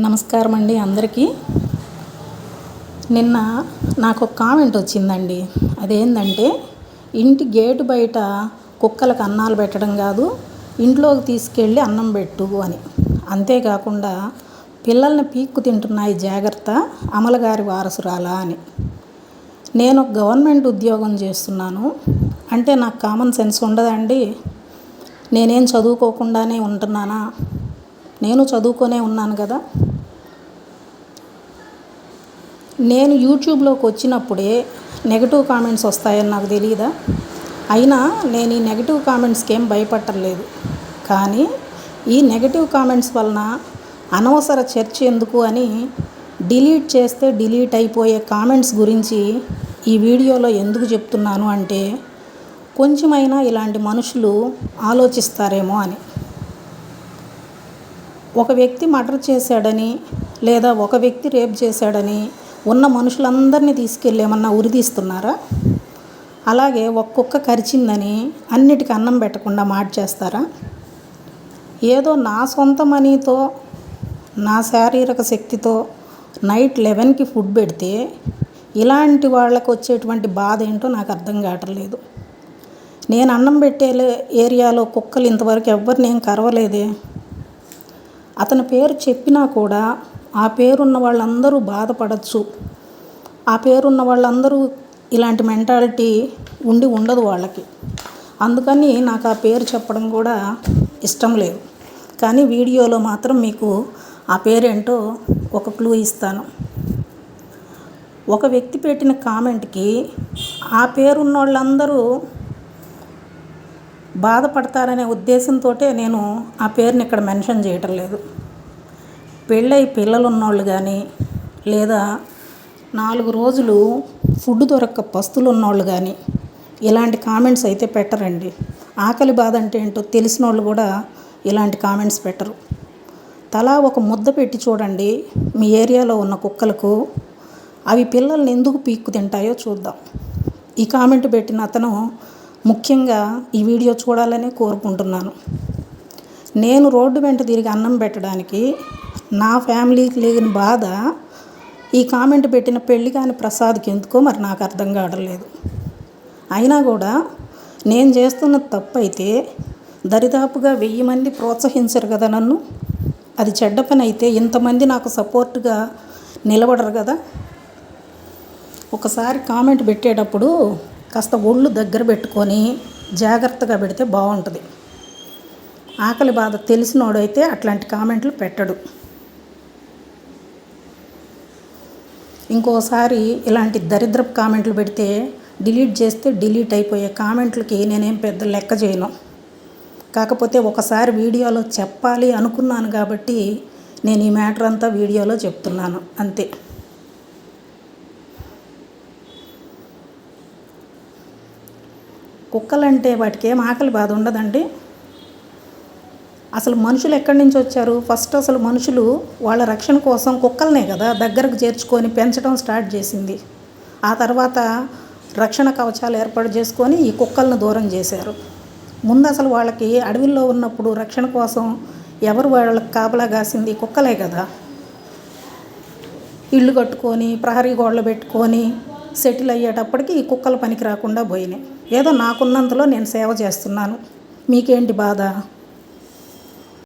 నమస్కారం అండి అందరికీ. నిన్న నాకు ఒక కామెంట్ వచ్చిందండి. అదేంటంటే ఇంటి గేటు బయట కుక్కలకు అన్నాలు పెట్టడం కాదు ఇంట్లోకి తీసుకెళ్ళి అన్నం పెట్టు అని. అంతేకాకుండా పిల్లల్ని పీక్కు తింటున్నాయి జాగ్రత్త అమలగారి వారసురాలా అని. నేను గవర్నమెంట్ ఉద్యోగం చేస్తున్నాను. అంటే నాకు కామన్ సెన్స్ ఉండదండి. నేనేం చదువుకోకుండానే ఉంటున్నానా? నేను చదువుకొనే ఉన్నాను కదా. నేను యూట్యూబ్లోకి వచ్చినప్పుడే నెగటివ్ కామెంట్స్ వస్తాయని నాకు తెలియదా అయినా నేను ఈ నెగటివ్ కామెంట్స్కి ఏం భయపట్టలేదు కానీ ఈ నెగటివ్ కామెంట్స్ వలన అనవసర చర్చ ఎందుకు అని డిలీట్ చేస్తే డిలీట్ అయిపోయే కామెంట్స్ గురించి ఈ వీడియోలో ఎందుకు చెప్తున్నాను అంటే కొంచెమైనా ఇలాంటి మనుషులు ఆలోచిస్తారేమో అని. ఒక వ్యక్తి మర్డర్ చేశాడని లేదా ఒక వ్యక్తి రేప్ చేశాడని ఉన్న మనుషులందరినీ తీసుకెళ్ళి ఏమన్నా ఉరిదీస్తున్నారా అలాగే ఒక్కొక్క కరిచిందని అన్నిటికీ అన్నం పెట్టకుండా మార్చేస్తారా ఏదో నా సొంత మనీతో నా శారీరక శక్తితో నైట్ లెవెన్కి ఫుడ్ పెడితే ఇలాంటి వాళ్ళకు వచ్చేటువంటి బాధ ఏంటో నాకు అర్థం కావట్లేదు నేను అన్నం పెట్టే ఏరియాలో కుక్కలు ఇంతవరకు ఎవరిని ఏం కరవలేదే. అతని పేరు చెప్పినా కూడా ఆ పేరున్న వాళ్ళందరూ బాధపడచ్చు. ఆ పేరున్న వాళ్ళందరూ ఇలాంటి మెంటాలిటీ ఉండి ఉండదు వాళ్ళకి. అందుకని నాకు ఆ పేరు చెప్పడం కూడా ఇష్టం లేదు. కానీ వీడియోలో మాత్రం మీకు ఆ పేరేంటో ఒక క్లూ ఇస్తాను. ఒక వ్యక్తి పెట్టిన కామెంట్కి ఆ పేరున్న వాళ్ళందరూ బాధపడతారనే ఉద్దేశంతో నేను ఆ పేరుని ఇక్కడ మెన్షన్ చేయటం లేదు. పెళ్ళై పిల్లలు ఉన్నోళ్ళు కానీ లేదా నాలుగు రోజులు ఫుడ్ దొరక్క పస్తులు ఉన్నోళ్ళు కానీ ఇలాంటి కామెంట్స్ అయితే పెట్టరండి. ఆకలి బాధ అంటే ఏంటో తెలిసిన వాళ్ళు కూడా ఇలాంటి కామెంట్స్ పెట్టరు. తలా ఒక ముద్ద పెట్టి చూడండి మీ ఏరియాలో ఉన్న కుక్కలకు అవి పిల్లల్ని ఎందుకు పీక్కు తింటాయో చూద్దాం. ఈ కామెంట్ పెట్టిన అతను ముఖ్యంగా ఈ వీడియో చూడాలనే కోరుకుంటున్నాను. నేను రోడ్డు వెంట తిరిగి అన్నం పెట్టడానికి నా ఫ్యామిలీకి లేని బాధ ఈ కామెంట్ పెట్టిన పెళ్ళి కాని ప్రసాద్కి ఎందుకో మరి నాకు అర్థం కావట్లేదు. అయినా కూడా నేను చేస్తున్న తప్పు అయితే దరిదాపుగా వెయ్యి మంది ప్రోత్సహించరు కదా నన్ను? అది చెడ్డ పని అయితే ఇంతమంది నాకు సపోర్ట్గా నిలబడరు కదా? ఒకసారి కామెంట్ పెట్టేటప్పుడు కాస్త ఒళ్ళు దగ్గర పెట్టుకొని జాగ్రత్తగా పెడితే బాగుంటుంది. ఆకలి బాధ తెలిసినోడైతే అట్లాంటి కామెంట్లు పెట్టడు. ఇంకోసారి ఇలాంటి దరిద్రపు కామెంట్లు పెడితే డిలీట్ చేస్తే డిలీట్ అయిపోయే కామెంట్లకి నేనేం పెద్ద లెక్క చేయను. కాకపోతే ఒకసారి వీడియోలో చెప్పాలి అనుకున్నాను కాబట్టి నేను ఈ మ్యాటర్ అంతా వీడియోలో చెప్తున్నాను. అంతే. కుక్కలంటే వాటికి ఏం ఆకలి బాధ ఉండదండి. అసలు మనుషులు ఎక్కడి నుంచి వచ్చారు? ఫస్ట్ అసలు మనుషులు వాళ్ళ రక్షణ కోసం కుక్కలనే కదా దగ్గరకు చేర్చుకొని పెంచడం స్టార్ట్ చేసింది. ఆ తర్వాత రక్షణ కవచాలు ఏర్పాటు చేసుకొని ఈ కుక్కలను దూరం చేశారు. ముందు అసలు వాళ్ళకి అడవిలో ఉన్నప్పుడు రక్షణ కోసం ఎవరు వాళ్ళకి కాపలా కాసింది? కుక్కలే కదా. ఇల్లు కట్టుకొని ప్రహరీ గోడలు పెట్టుకొని సెటిల్ అయ్యేటప్పటికి ఈ కుక్కల పనికి రాకుండా పోయినాయి. ఏదో నాకున్నంతలో నేను సేవ చేస్తున్నాను. మీకేంటి బాధ?